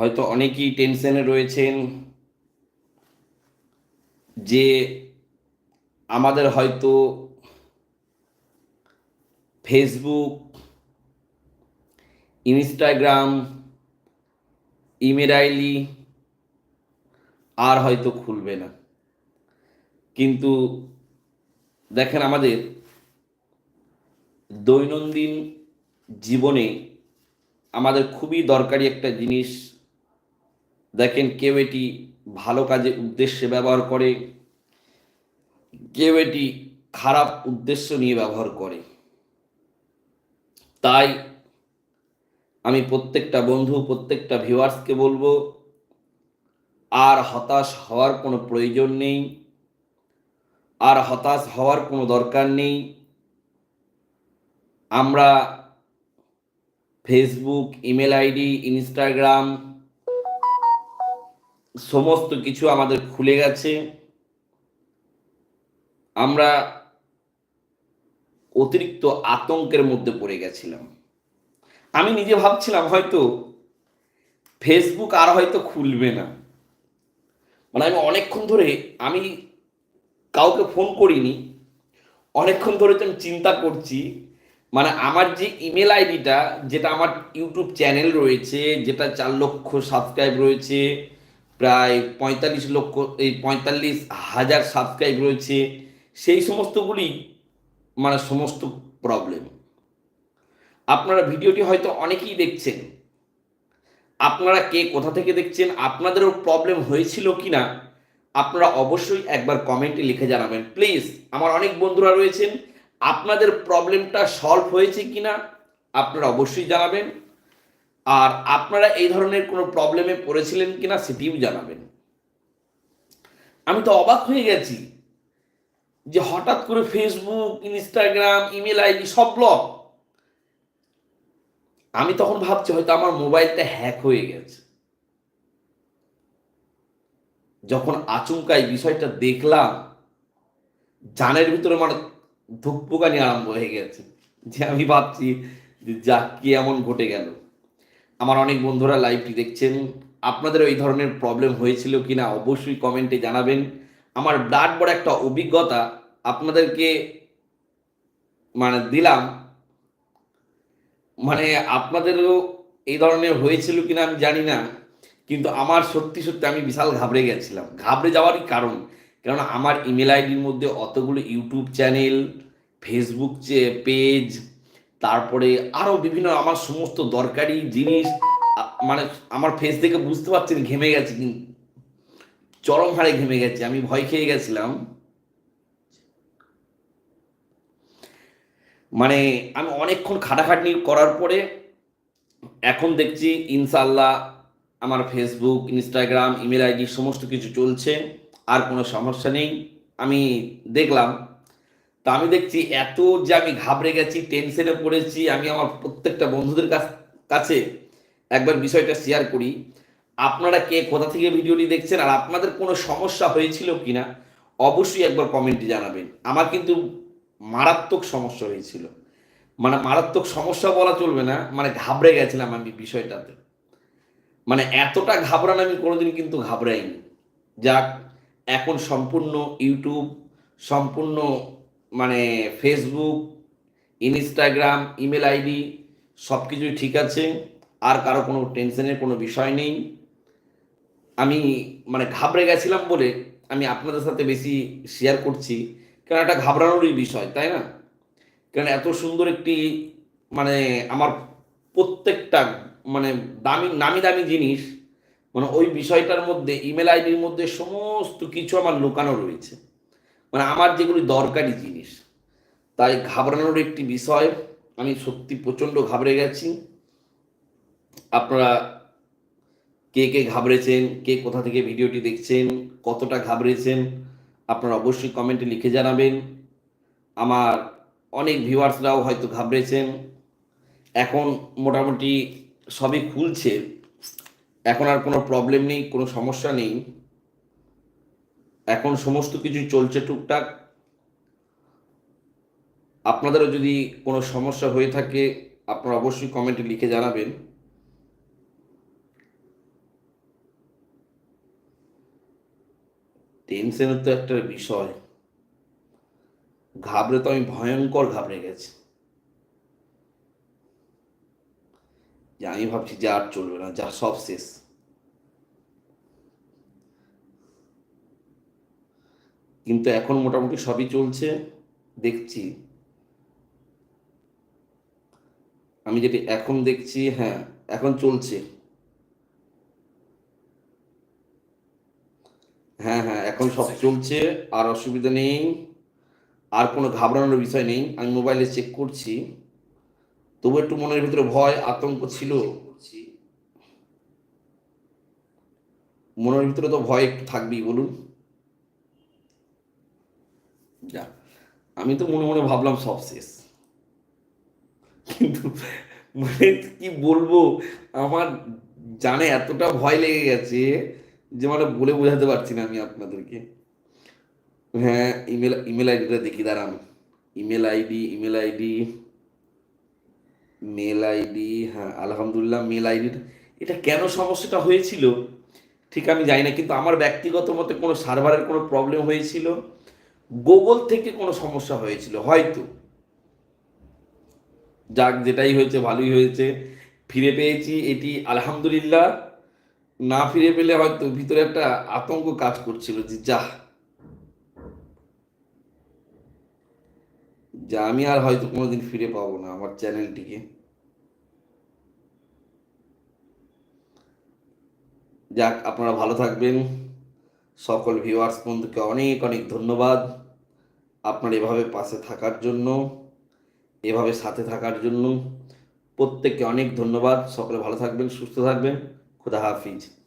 হয়তো অনেকেই টেনশনে রয়েছেন যে আমাদের হয়তো ফেসবুক ইনস্টাগ্রাম ইমেল আইডি আর হয়তো খুলবে না। কিন্তু দেখেন আমাদের দৈনন্দিন জীবনে আমাদের খুবই দরকারি একটা জিনিস দেখেন কেউ এটি ভালো কাজে উদ্দেশ্যে ব্যবহার করে, কেউ এটি খারাপ উদ্দেশ্য নিয়ে ব্যবহার করে। তাই আমি প্রত্যেকটা বন্ধু, প্রত্যেকটা ভিউয়ার্সকে বলব, আর হতাশ হওয়ার কোনো প্রয়োজন নেই, আর হতাশ হওয়ার কোনো দরকার নেই। আমরা ফেসবুক ইমেল আইডি ইনস্টাগ্রাম সমস্ত কিছু আমাদের খুলে গেছে। আমরা অতিরিক্ত আতঙ্কের মধ্যে পড়ে গেছিলাম। আমি নিজে ভাবছিলাম হয়তো ফেসবুক আর হয়তো খুলবে না। মানে আমি অনেকক্ষণ ধরে আমি কাউকে ফোন করিনি। অনেকক্ষণ ধরে তো আমি চিন্তা করছি মানে আমার যে ইমেল আইডিটা যেটা আমার ইউটিউব চ্যানেল রয়েছে, যেটা চার লক্ষ সাবস্ক্রাইব রয়েছে প্রায় পঁয়তাল্লিশ লক্ষ, এই পঁয়তাল্লিশ হাজার সাবস্ক্রাইব রয়েছে। সেই সমস্তগুলি মানে সমস্ত প্রবলেম আপনারা ভিডিওটি হয়তো অনেকেই দেখছেন। আপনারা কে কোথা থেকে দেখছেন, আপনাদেরও প্রবলেম হয়েছিল কি না আপনারা অবশ্যই একবার কমেন্টে লিখে জানাবেন। প্লিজ আমার অনেক বন্ধুরা রয়েছেন, আপনাদের প্রবলেমটা সলভ হয়েছে কি না আপনারা অবশ্যই জানাবেন। আর আপনারা এই ধরনের কোনো প্রবলেমে পড়েছিলেন কিনা সেটিও জানাবেন। আমি তো অবাক হয়ে গেছি যে হঠাৎ করে ফেসবুক ইনস্টাগ্রাম ইমেল আইডি সব ব্লক আমি তখন ভাবছি হয়তো আমার মোবাইলটা হ্যাক হয়ে গেছে। যখন আচমকাই বিষয়টা দেখলাম, জানের ভিতরে মানে ধুকপুকানি আরম্ভ হয়ে গেছে। যে আমি ভাবছি যে যাক কি এমন ঘটে গেল। আমার অনেক বন্ধুরা লাইভটি দেখছেন। আপনাদের এই ধরনের প্রবলেম হয়েছিল কি না অবশ্যই কমেন্টে জানাবেন। আমার ব্লাড বড় একটা অভিজ্ঞতা আপনাদেরকে মানে দিলাম। মানে আপনাদেরও এই ধরনের হয়েছিল কিনা আমি জানি না, কিন্তু আমার সত্যি সত্যি আমি বিশাল ঘাবড়ে গেছিলাম। ঘাবড়ে যাওয়ারই কারণ, কেননা আমার ইমেল আইডির মধ্যে অতগুলো ইউটিউব চ্যানেল ফেসবুক পেজ তারপরে আরও বিভিন্ন আমার সমস্ত দরকারি জিনিস মানে আমার ফেস দেখে বুঝতে পারছেন, ঘেমে গেছে, কিন্তু চরম হারে ঘেমে গেছে, আমি ভয় খেয়ে গেছিলাম। মানে আমি অনেকক্ষণ খাটাখাটনি করার পরে এখন দেখছি ইনশাল্লাহ আমার ফেসবুক ইনস্টাগ্রাম ইমেল আইডি সমস্ত কিছু চলছে, আর কোনো সমস্যা নেই। আমি দেখলাম তা আমি দেখছি এত যে আমি ঘাবড়ে গেছি টেনশনে পড়েছি, আমি আমার প্রত্যেকটা বন্ধুদের কাছ- একবার বিষয়টা শেয়ার করি। আপনারা কে, কোথা থেকে ভিডিওটি দেখছেন আর আপনাদের কোনো সমস্যা হয়েছিল কিনা, অবশ্যই একবার কমেন্টে জানাবেন। আমার কিন্তু মারাত্মক সমস্যা হয়েছিল। মানে মারাত্মক সমস্যা বলা চলবে না মানে ঘাবড়ে গেছিলাম আমি বিষয়টাতে। মানে এতটা ঘাবড়ানো আমি কোনোদিন কিন্তু ঘাবড়াইনি। যাক, এখন সম্পূর্ণ ইউটিউব সম্পূর্ণ মানে ফেসবুক ইনস্টাগ্রাম ইমেল আইডি সব কিছুই ঠিক আছে, আর কারও কোনো টেনশনের কোনো বিষয় নেই। আমি মানে ঘাবড়ে গেছিলাম বলে আমি আপনাদের সাথে বেশি শেয়ার করছি কারণ একটা ঘাবড়ানোরই বিষয়, তাই না? কারণ এত সুন্দর একটি মানে আমার প্রত্যেকটা মানে দামি, নামি দামি জিনিস মানে ওই বিষয়টার মধ্যে ইমেল আইডির মধ্যে সমস্ত কিছু আমার লুকানো রয়েছে। মানে আমার যেগুলি দরকারি জিনিস, তাই ঘাবড়ানোর একটি বিষয়, আমি সত্যি প্রচণ্ড ঘাবড়ে গেছি। আপনারা কে কে ঘাবড়েছেন, কে কোথা থেকে ভিডিওটি দেখছেন, কতটা ঘাবড়েছেন, আপনারা অবশ্যই কমেন্টে লিখে জানাবেন। আমার অনেক ভিউয়ার্সরাও হয়তো ঘাবড়েছেন। এখন মোটামুটি সবই খুলছে। এখন আর কোনো প্রবলেম নেই, কোনো সমস্যা নেই। এখন সমস্ত কিছু চলছে টুকটাক। আপনাদেরও যদি কোনো সমস্যা হয়ে থাকে, আপনারা অবশ্যই কমেন্টে লিখে জানাবেন। টেনশন তো একটা বিষয়। ঘাবড়ে তো আমি ভয়ঙ্কর ঘাবড়ে গেছি। যে আমি ভাবছি যে আর চলবে না, যা সব শেষ। কিন্তু এখন মোটামুটি সবই চলছে দেখছি। আমি যেটি এখন দেখছি হ্যাঁ এখন চলছে। হ্যাঁ হ্যাঁ এখন সব চলছে আর অসুবিধা নেই আর কোনো ঘাবড়ানোর বিষয় নেই। আমি মোবাইলে চেক করছি। তবু একটু মনের ভিতরে ভয় আতঙ্ক ছিল। মনের ভিতরে তো ভয় একটু থাকবেই বলুন। যা। আমি তো মনে মনে ভাবলাম সব শেষ। কিন্তু মানে কি বলব, আমার জানে এতটা ভয় লেগে গেছে যে মানে বলে বোঝাতে পারছি না আমি আপনাদেরকে। হ্যাঁ ইমেল ইমেল আইডিটা দেখি, দাঁড়ান। Email ID email ID, mail ID হ্যাঁ আলহামদুলিল্লাহ মেল আইডিটা এটা কেন সমস্যাটা হয়েছিল? ঠিক আমি জানি না, কিন্তু আমার ব্যক্তিগত মতে কোনো সার্ভারের কোনো প্রবলেম হয়েছিল? গুগল থেকে কোনো সমস্যা হয়েছিল, হয়তো। যাক, যেটাই হয়েছে, ভালোই হয়েছে। ফিরে পেয়েছি এটি, আলহামদুলিল্লাহ। না ফিরে পেলে হয়তো ভিতরে একটা আতঙ্ক কাজ করছিল যে, যা। যা, আমি আর হয়তো কোনোদিন ফিরে পাবো না আমার চ্যানেলটিকে। যাক, আপনারা ভালো থাকবেন। সকল ভিউয়ার্স বন্ধুকে অনেক অনেক ধন্যবাদ। আপনার এভাবে পাশে থাকার জন্য, এভাবে সাথে থাকার জন্য প্রত্যেককে অনেক ধন্যবাদ। সকলে ভালো থাকবেন, সুস্থ থাকবেন। খুদা হাফিজ।